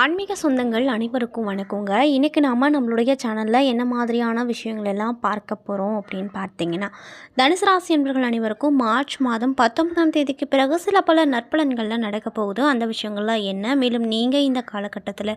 ஆன்மீக சொந்தங்கள் அனைவருக்கும் வணக்கங்க. இன்றைக்கி நாம் நம்மளுடைய சேனலில் என்ன மாதிரியான விஷயங்கள் எல்லாம் பார்க்க போகிறோம் அப்படின்னு பார்த்தீங்கன்னா தனுசு ராசி என்பவர்கள் அனைவருக்கும் மார்ச் மாதம் பத்தொன்பதாம் தேதிக்கு பிறகு சில பல நற்பலன்கள்லாம் நடக்க போகுது. அந்த விஷயங்கள்லாம் என்ன? மேலும் நீங்கள் இந்த காலகட்டத்தில்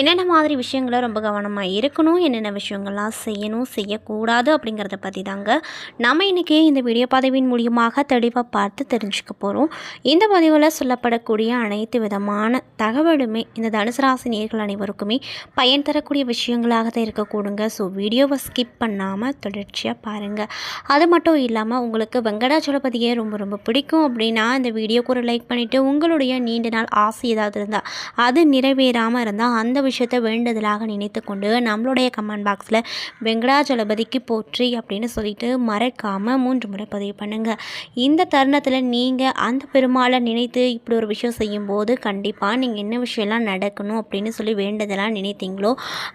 என்னென்ன மாதிரி விஷயங்களை ரொம்ப கவனமாக இருக்கணும்? என்னென்ன விஷயங்கள்லாம் செய்யணும்? செய்யக்கூடாது அப்படிங்கிறத பற்றி தாங்க நம்ம இன்றைக்கி இந்த வீடியோ பதவியின் மூலியமாக தெளிவாக பார்த்து தெரிஞ்சுக்க போகிறோம் இந்த பதிவில் சொல்லப்படக்கூடிய அனைத்து விதமான தகவலுமே இந்த தனுசு ராசி நேர்கள் அனைவருக்குமே பயன் தரக்கூடிய விஷயங்களாக தான் இருக்கக்கூடுங்க. ஸோ வீடியோவை ஸ்கிப் பண்ணாமல் தொடர்ச்சியாக பாருங்கள் அது மட்டும் இல்லாமல் உங்களுக்கு வெங்கடாச்சலபதியே ரொம்ப ரொம்ப பிடிக்கும் அப்படின்னா இந்த வீடியோக்கு ஒரு லைக் பண்ணிவிட்டு உங்களுடைய நீண்ட நாள் ஆசை ஏதாவது இருந்தால் அது நிறைவேறாமல் இருந்தால் அந்த விஷயத்தை வேண்டுதலாக நினைத்து கொண்டு நம்மளுடைய கமெண்ட் பாக்ஸில் வெங்கடாச்சலபதிக்கு போற்றி அப்படின்னு சொல்லிட்டு மறக்காமல் மூன்று முறை பதிவு பண்ணுங்கள் இந்த தருணத்தில் நீங்கள் அந்த பெருமாளை நினைத்து இப்படி ஒரு விஷயம் செய்யும்போது கண்டிப்பாக நீங்கள் என்ன விஷயம்லாம் நடக்கணும் அப்படின்னு சொல்லி வேண்டதெல்லாம் நினைத்தீங்களோ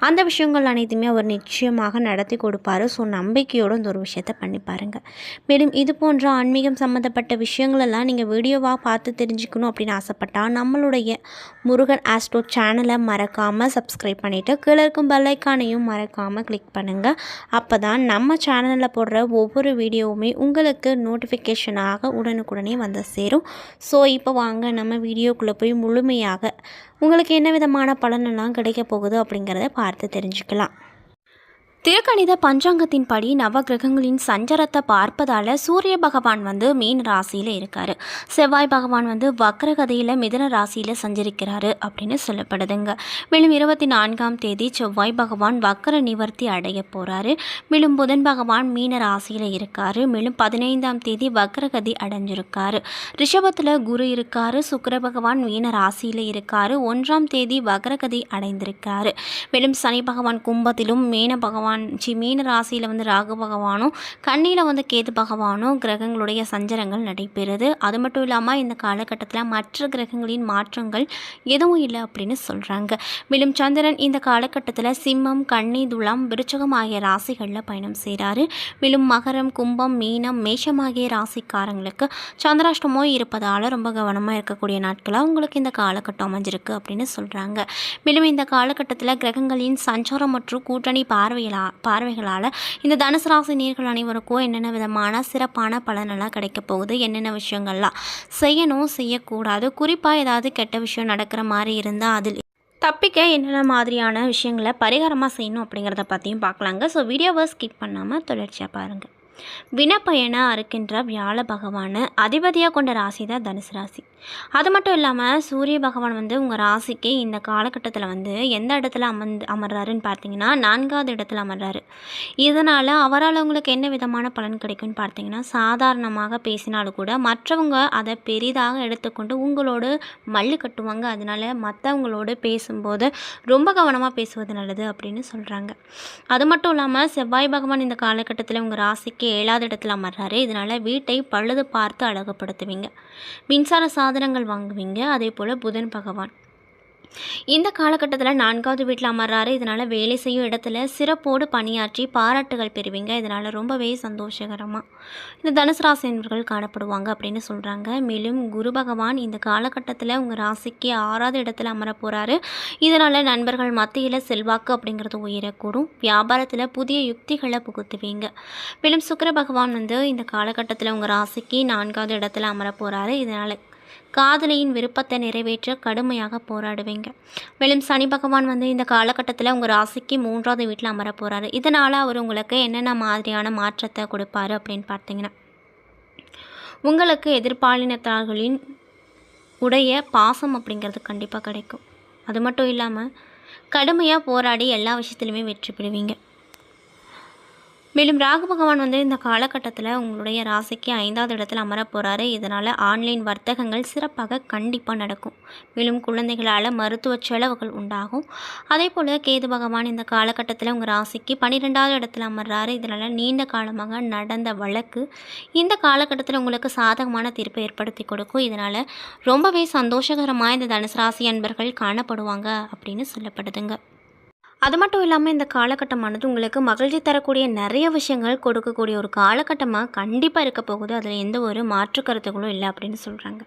அந்த விஷயங்கள் அனைத்துமே அவர் நிச்சயமாக நடத்தி கொடுப்பாரு. ஸோ நம்பிக்கையோடு இந்த ஒரு விஷயத்தை பண்ணி பாருங்கள் மேலும் இது போன்ற ஆன்மீகம் சம்மந்தப்பட்ட விஷயங்களெல்லாம் நீங்கள் வீடியோவாக பார்த்து தெரிஞ்சுக்கணும் அப்படின்னு ஆசைப்பட்டால் நம்மளுடைய முருகன் ஆஸ்ட்ரோ சேனலை மறக்காமல் சப்ஸ்கிரைப் பண்ணிவிட்டு கீழே இருக்கும் பெல்லைக்கானையும் மறக்காமல் கிளிக் பண்ணுங்கள் அப்போ தான் நம்ம சேனலில் போடுற ஒவ்வொரு வீடியோவுமே உங்களுக்கு நோட்டிஃபிகேஷனாக உடனுக்குடனே வந்து சேரும். ஸோ இப்போ வாங்க நம்ம வீடியோக்குள்ளே போய் முழுமையாக உங்களுக்கு என்ன விதமான பலனெல்லாம் கிடைக்க போகுது அப்படிங்கிறத பார்த்து தெரிஞ்சுக்கலாம். திருக்கணித பஞ்சாங்கத்தின்படி நவகிரகங்களின் சஞ்சரத்தை பார்ப்பதால் சூரிய பகவான் வந்து மீன் ராசியில் இருக்கார். செவ்வாய் பகவான் வந்து வக்ரகதையில் மிதன ராசியில் சஞ்சரிக்கிறாரு அப்படின்னு சொல்லப்படுதுங்க. மேலும் இருபத்தி நான்காம் தேதி செவ்வாய் பகவான் வக்கர நிவர்த்தி அடைய போகிறாரு மேலும் புதன் பகவான் மீன ராசியில் இருக்கார். மேலும் பதினைந்தாம் தேதி வக்ரகதி அடைஞ்சிருக்காரு. ரிஷபத்தில் குரு இருக்காரு. சுக்கர பகவான் மீன ராசியில் இருக்காரு. ஒன்றாம் தேதி வக்ரகதி அடைந்திருக்காரு. மேலும் சனி பகவான் கும்பத்திலும் மீன பகவான் சி மீன ராசியில் வந்து ராகு பகவானும் கண்ணியில் வந்து கேது பகவானும் கிரகங்களுடைய சஞ்சரங்கள் நடைபெறுது. அது மட்டும் இல்லாமல் இந்த காலகட்டத்தில் மற்ற கிரகங்களின் மாற்றங்கள் எதுவும் இல்லை அப்படின்னு சொல்கிறாங்க மேலும் சந்திரன் இந்த காலகட்டத்தில் சிம்மம் கண்ணி துலாம் விருச்சகம் ஆகிய ராசிகளில் பயணம் செய்கிறாரு மேலும் மகரம் கும்பம் மீனம் மேஷம் ஆகிய ராசிக்காரங்களுக்கு சந்திராஷ்டமோ இருப்பதால் ரொம்ப கவனமாக இருக்கக்கூடிய நாட்களாக உங்களுக்கு இந்த காலகட்டம் அமைஞ்சிருக்கு அப்படின்னு சொல்கிறாங்க மேலும் இந்த காலகட்டத்தில் கிரகங்களின் சஞ்சாரம் மற்றும் கூட்டணி பார்வையில் பார்வைகளால். இந்த தனுசு ராசி நீர்கள் அனைவருக்கும் என்னென்ன விதமான சிறப்பான பலனெல்லாம் கிடைக்க போகுது? என்னென்ன விஷயங்கள்லாம் செய்யணும் செய்யக்கூடாது? குறிப்பாக ஏதாவது கெட்ட விஷயம் நடக்கிற மாதிரி இருந்தால் அதில் தப்பிக்க என்னென்ன மாதிரியான விஷயங்களை பரிகாரமாக செய்யணும் அப்படிங்கிறத பற்றியும் பார்க்கலாங்க. ஸோ வீடியோவை ஸ்கிப் பண்ணாமல் தொடர்ச்சியாக பாருங்கள் வினப்பயன அறுக்கின்ற வியாழ பகவானை அதிபதியாக கொண்ட ராசி தான் தனுசு ராசி. அது மட்டும் இல்லாமல் சூரிய பகவான் வந்து உங்கள் ராசிக்கு இந்த காலகட்டத்தில் வந்து எந்த இடத்துல அமர்ந்து அமர்றாருன்னு பார்த்தீங்கன்னா நான்காவது இடத்துல அமர்றாரு. இதனால் அவரால் உங்களுக்கு என்ன விதமான பலன் கிடைக்கும்னு பார்த்தீங்கன்னா சாதாரணமாக பேசினாலும் கூட மற்றவங்க அதை பெரிதாக எடுத்துக்கொண்டு உங்களோடு மல்லு கட்டுவாங்க. அதனால் மற்றவங்களோடு பேசும்போது ரொம்ப கவனமாக பேசுவது நல்லது அப்படின்னு சொல்கிறாங்க அது மட்டும் இல்லாமல் செவ்வாய் பகவான் இந்த காலகட்டத்தில் உங்கள் ராசிக்கு ஏழாவது இடத்துல அமர்றாரு. இதனால் வீட்டை பழுது பார்த்து அழகுப்படுத்துவீங்க மின்சார சாதனங்கள் வாங்குவீங்க. அதே போல் புதன் பகவான். இந்த காலகட்டத்தில் நான்காவது வீட்டில் அமர்றாரு. இதனால் வேலை செய்யும் இடத்துல சிறப்போடு பணியாற்றி பாராட்டுகள் பெறுவீங்க. இதனால் ரொம்பவே சந்தோஷகரமாக இந்த தனுசு ராசினர்கள் என்பவர்கள் காணப்படுவாங்க அப்படின்னு சொல்கிறாங்க மேலும் குரு பகவான் இந்த காலகட்டத்தில் உங்கள் ராசிக்கு ஆறாவது இடத்துல அமர போகிறாரு இதனால் நண்பர்கள் மத்தியில் செல்வாக்கு அப்படிங்கிறது உயரக்கூடும். வியாபாரத்தில் புதிய யுக்திகளை புகுத்துவீங்க. மேலும் சுக்கர பகவான் வந்து இந்த காலகட்டத்தில் உங்கள் ராசிக்கு நான்காவது இடத்துல அமர போகிறாரு இதனால் காதலியின் விருப்பத்தை நிறைவேற்ற கடுமையாக போராடுவீங்க. மேலும் சனி பகவான் வந்து இந்த காலகட்டத்தில் உங்கள் ராசிக்கு மூன்றாவது வீட்டில் அமர போகிறாரு இதனால் அவர் உங்களுக்கு என்னென்ன மாதிரியான மாற்றத்தை கொடுப்பாரு அப்படின்னு பார்த்தீங்கன்னா உங்களுக்கு எதிர்பாலினத்தார்களின் உடைய பாசம் அப்படிங்கிறது கண்டிப்பாக கிடைக்கும். அது மட்டும் இல்லாமல் கடுமையாக போராடி எல்லா விஷயத்துலையுமே வெற்றி பெறுவீங்க. மேலும் ராகு பகவான் வந்து இந்த காலகட்டத்தில் உங்களுடைய ராசிக்கு ஐந்தாவது இடத்துல அமர போகிறாரு இதனால் ஆன்லைன் வர்த்தகங்கள் சிறப்பாக கண்டிப்பாக நடக்கும். மேலும் குழந்தைகளால் மருத்துவ செலவுகள் உண்டாகும். அதே போல் கேது பகவான் இந்த காலகட்டத்தில் உங்கள் ராசிக்கு பன்னிரெண்டாவது இடத்துல அமர்றாரு. இதனால் நீண்ட காலமாக நடந்த வழக்கு இந்த காலகட்டத்தில் உங்களுக்கு சாதகமான தீர்ப்பை ஏற்படுத்தி கொடுக்கும். இதனால் ரொம்பவே சந்தோஷகரமாக இந்த தனுசு ராசி அன்பர்கள் காணப்படுவாங்க அப்படின்னு சொல்லப்படுதுங்க. அது மட்டும் இல்லாமல் இந்த காலகட்டமானது உங்களுக்கு மகிழ்ச்சி தரக்கூடிய நிறைய விஷயங்கள் கொடுக்கக்கூடிய ஒரு காலகட்டமாக கண்டிப்பாக இருக்க போகுது. அதில் எந்த ஒரு மாற்று கருத்துகளும் இல்லை அப்படின்னு சொல்கிறாங்க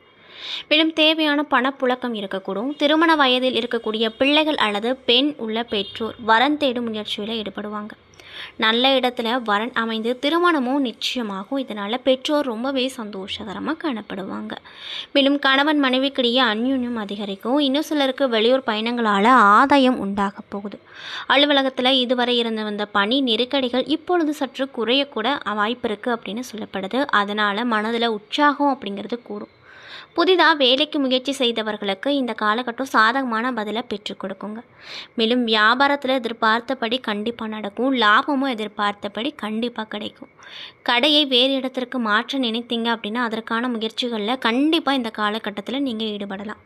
மேலும் தேவையான பணப்புழக்கம் இருக்கக்கூடும். திருமண வயதில் இருக்கக்கூடிய பிள்ளைகள் அல்லது பெண் உள்ள பெற்றோர் வரன் தேடும் முயற்சியில் ஈடுபடுவாங்க. நல்ல இடத்துல வரன் அமைந்து திருமணமும் நிச்சயமாகும். இதனால் பெற்றோர் ரொம்பவே சந்தோஷகரமாக காணப்படுவாங்க. மேலும் கணவன் மனைவிக்கிடையே அந்யுன்யம் அதிகரிக்கும். இன்னும் சிலருக்கு வெளியூர் பயணங்களால் ஆதாயம் உண்டாக போகுது. அலுவலகத்தில் இதுவரை இருந்து வந்த பணி நெருக்கடிகள் இப்பொழுது சற்று குறையக்கூட வாய்ப்பு இருக்குது அப்படின்னு சொல்லப்படுது. அதனால் மனதில் உற்சாகம் அப்படிங்கிறது கூடும். புதிதாக வேலைக்கு முயற்சி செய்தவர்களுக்கு இந்த காலகட்டம் சாதகமான பதிலை பெற்றுக் கொடுக்குங்க. மேலும் வியாபாரத்தில் எதிர்பார்த்தபடி கண்டிப்பாக நடக்கும். லாபமும் எதிர்பார்த்தபடி கண்டிப்பாக கிடைக்கும். கடையை வேறு இடத்திற்கு மாற்ற நினைத்தீங்க அப்படின்னா அதற்கான முயற்சிகளில் கண்டிப்பாக இந்த காலகட்டத்தில் நீங்கள் ஈடுபடலாம்.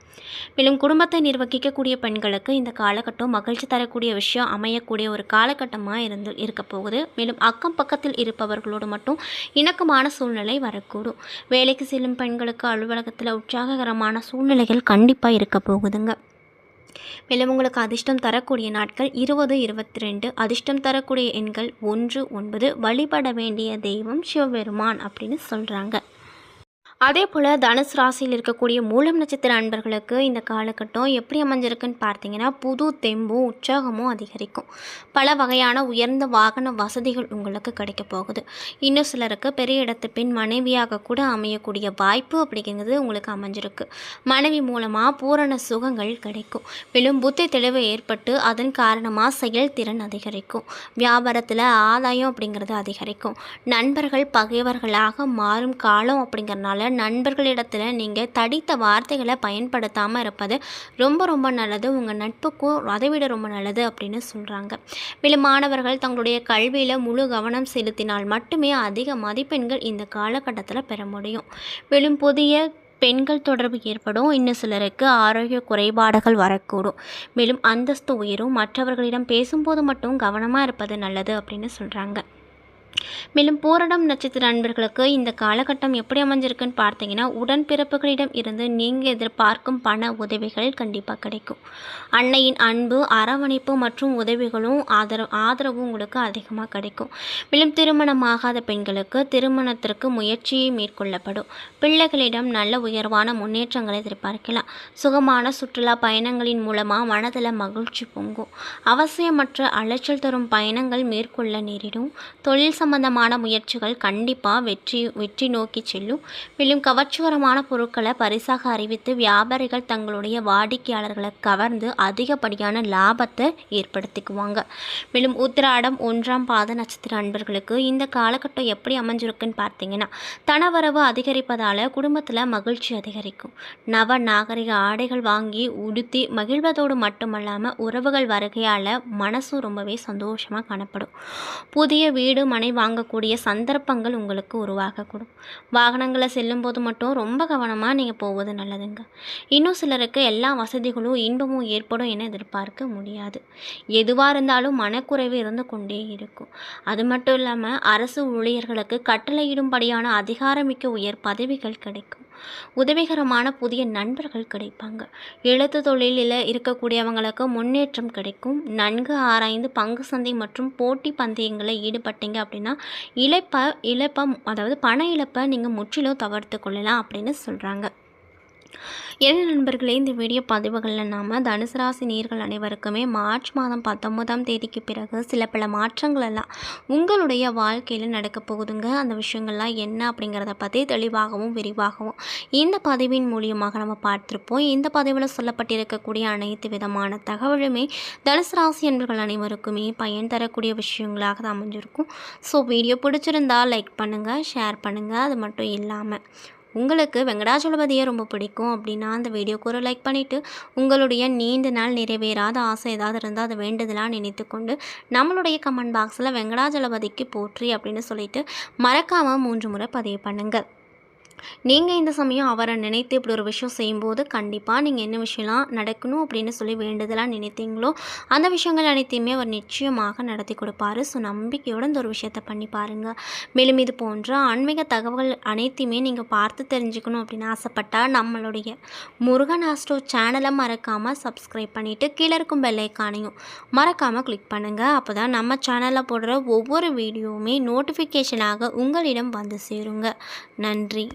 மேலும் குடும்பத்தை நிர்வகிக்கக்கூடிய பெண்களுக்கு இந்த காலகட்டம் மகிழ்ச்சி தரக்கூடிய விஷயம் அமையக்கூடிய ஒரு காலகட்டமாக இருந்து இருக்க போகுது. மேலும் அக்கம் பக்கத்தில் இருப்பவர்களோடு மட்டும் இணக்கமான சூழ்நிலை வரக்கூடும். வேலைக்கு செல்லும் பெண்களுக்கு அலுவலகத்தில் உற்சாககரமான சூழ்நிலைகள் கண்டிப்பாக இருக்க போகுதுங்க. மேலும் உங்களுக்கு அதிர்ஷ்டம் தரக்கூடிய நாட்கள் இருபது இருபத்தி ரெண்டு அதிர்ஷ்டம் தரக்கூடிய எண்கள் ஒன்று ஒன்பது. வழிபட வேண்டிய தெய்வம் சிவபெருமான் அப்படின்னு சொல்கிறாங்க அதே போல் தனுசு ராசியில் இருக்கக்கூடிய மூலம் நட்சத்திர அன்பர்களுக்கு இந்த காலகட்டம் எப்படி அமைஞ்சிருக்குன்னு பார்த்தீங்கன்னா புது தெம்பும் உற்சாகமும் அதிகரிக்கும். பல வகையான உயர்ந்த வாகன வசதிகள் உங்களுக்கு கிடைக்க போகுது. இன்னும் சிலருக்கு பெரிய இடத்து பின் மனைவியாக கூட அமையக்கூடிய வாய்ப்பு அப்படிங்கிறது உங்களுக்கு அமைஞ்சிருக்கு. மனைவி மூலமாக பூரண சுகங்கள் கிடைக்கும். மேலும் புத்தி தெளிவு ஏற்பட்டு அதன் காரணமாக செயல்திறன் அதிகரிக்கும். வியாபாரத்தில் ஆதாயம் அப்படிங்கிறது அதிகரிக்கும். நண்பர்கள் பகைவர்களாக மாறும் காலம் அப்படிங்கிறனால நண்பர்களிடத்தில் நீங்கள் தடித்த வார்த்தைகளை பயன்படுத்தாமல் இருப்பது ரொம்ப ரொம்ப நல்லது. உங்கள் நட்புக்கும் அதை விட ரொம்ப நல்லது அப்படின்னு சொல்கிறாங்க மேலும் மாணவர்கள் தங்களுடைய கல்வியில் முழு கவனம் செலுத்தினால் மட்டுமே அதிக மதிப்பெண்கள் இந்த காலகட்டத்தில் பெற முடியும். மேலும் புதிய பெண்கள் தொடர்பு ஏற்படும். இன்னும் சிலருக்கு ஆரோக்கிய குறைபாடுகள் வரக்கூடும். மேலும் அந்தஸ்து உயரும். மற்றவர்களிடம் பேசும்போது மட்டும் கவனமாக இருப்பது நல்லது அப்படின்னு சொல்கிறாங்க மேலும் பூரணம் நட்சத்திர அன்பர்களுக்கு இந்த காலகட்டம் எப்படி அமைஞ்சிருக்குன்னு பார்த்தீங்கன்னா உடன்பிறப்புகளிடம் இருந்து நீங்கள் எதிர்பார்க்கும் பண உதவிகள் கண்டிப்பாக கிடைக்கும். அன்னையின் அன்பு அரவணைப்பு மற்றும் உதவிகளும் ஆதரவு ஆதரவும் உங்களுக்கு அதிகமாக கிடைக்கும். மேலும் திருமணமாகாத பெண்களுக்கு திருமணத்திற்கு முயற்சியை மேற்கொள்ளப்படும். பிள்ளைகளிடம் நல்ல உயர்வான முன்னேற்றங்களை எதிர்பார்க்கலாம். சுகமான சுற்றுலா பயணங்களின் மூலமாக மனதில் மகிழ்ச்சி பொங்கும். அவசியமற்ற அலைச்சல் தரும் பயணங்கள் மேற்கொள்ள நேரிடும். தொழில் சம்பந்தமான முயற்சிகள் கண்டிப்பாக வெற்றி வெற்றி நோக்கி செல்லும். மேலும் கவர்ச்சிகரமான பொருட்களை பரிசாக அறிவித்து வியாபாரிகள் தங்களுடைய வாடிக்கையாளர்களை கவர்ந்து அதிகப்படியான லாபத்தை ஏற்படுத்திக்குவாங்க. மேலும் உத்திராடம் ஒன்றாம் பாத நட்சத்திர அன்பர்களுக்கு இந்த காலகட்டம் எப்படி அமைஞ்சிருக்குன்னு பார்த்தீங்கன்னா தனவரவு அதிகரிப்பதால் குடும்பத்தில் மகிழ்ச்சி அதிகரிக்கும். நவ நாகரிக ஆடைகள் வாங்கி உடுத்தி மகிழ்வதோடு மட்டுமல்லாமல் உறவுகள் வருகையால் மனசும் ரொம்பவே சந்தோஷமாக காணப்படும். புதிய வீடு மனை வாங்கக்கூடிய சந்தர்ப்பங்கள் உங்களுக்கு உருவாகக்கூடும். வாகனங்களை செல்லும்போது மட்டும் ரொம்ப கவனமாக நீங்கள் போவது நல்லதுங்க. இன்னும் சிலருக்கு எல்லா வசதிகளும் இன்பமும் ஏற்படும் என எதிர்பார்க்க முடியாது. எதுவாக இருந்தாலும் மனக்குறைவு இருந்து கொண்டே இருக்கும். அது மட்டும் இல்லாமல் அரசு ஊழியர்களுக்கு கட்டளையிடும்படியான அதிகாரமிக்க உயர் பதவிகள் கிடைக்கும். உதவிகரமான புதிய நண்பர்கள் கிடைப்பாங்க. எழுத்து தொழிலில் இருக்கக்கூடியவங்களுக்கு முன்னேற்றம் கிடைக்கும். நன்கு ஆராய்ந்து பங்கு சந்தை மற்றும் போட்டி பந்தயங்களில் ஈடுபட்டீங்க அப்படின்னா இழப்பை இழப்பை அதாவது பண இழப்பை நீங்கள் முற்றிலும் தவிர்த்து கொள்ளலாம் அப்படின்னு சொல்கிறாங்க என்ன நண்பர்களே இந்த வீடியோ பதிவுகளில் நாம் தனுசு ராசி நீர்கள் அனைவருக்குமே மார்ச் மாதம் பத்தொன்பதாம் தேதிக்கு பிறகு சில பல மாற்றங்கள் எல்லாம் உங்களுடைய வாழ்க்கையில் நடக்க போகுதுங்க. அந்த விஷயங்கள்லாம் என்ன அப்படிங்கிறத பற்றி தெளிவாகவும் விரிவாகவும் இந்த பதிவின் மூலியமாக நம்ம பார்த்துருப்போம். இந்த பதிவில் சொல்லப்பட்டிருக்கக்கூடிய அனைத்து விதமான தகவலுமே தனுசு ராசி என்பர்கள் அனைவருக்குமே பயன் தரக்கூடிய விஷயங்களாக தான் அமைஞ்சிருக்கும். ஸோ வீடியோ பிடிச்சிருந்தால் லைக் பண்ணுங்கள் ஷேர் பண்ணுங்கள் அது மட்டும் இல்லாமல் உங்களுக்கு வெங்கடாச்சலபதியை ரொம்ப பிடிக்கும் அப்படின்னா அந்த வீடியோக்கு ஒரு லைக் பண்ணிவிட்டு உங்களுடைய நீண்ட நாள் நிறைவேறாத ஆசை ஏதாவது இருந்தால் அதை வேண்டுதலாக நினைத்து கொண்டு நம்மளுடைய கமெண்ட் பாக்ஸில் வெங்கடாச்சலபதிக்கு போற்றி அப்படின்னு சொல்லிட்டு மறக்காமல் மூன்று முறை பதிவு பண்ணுங்கள். நீங்கள் இந்த சமயம் அவரை நினைத்து இப்படி ஒரு விஷயம் செய்யும்போது கண்டிப்பாக நீங்கள் என்ன விஷயம்லாம் நடக்கணும் அப்படின்னு சொல்லி வேண்டுதலாக நினைத்தீங்களோ அந்த விஷயங்கள் அனைத்தையுமே அவர் நிச்சயமாக நடத்தி கொடுப்பாரு. ஸோ நம்பிக்கையோடு இந்த ஒரு விஷயத்தை பண்ணி பாருங்கள் மேலும் இது போன்ற ஆன்மீக தகவல் அனைத்தையுமே நீங்கள் பார்த்து தெரிஞ்சுக்கணும் அப்படின்னு ஆசைப்பட்டால் நம்மளுடைய முருகன் ஆஸ்ட்ரோ சேனலை மறக்காமல் சப்ஸ்கிரைப் பண்ணிவிட்டு கீழே இருக்கும் பெல்லைக்கானையும் மறக்காமல் கிளிக் பண்ணுங்கள் அப்போ தான் நம்ம சேனலில் போடுற ஒவ்வொரு வீடியோவுமே நோட்டிஃபிகேஷனாக உங்களிடம் வந்து சேருங்க. நன்றி.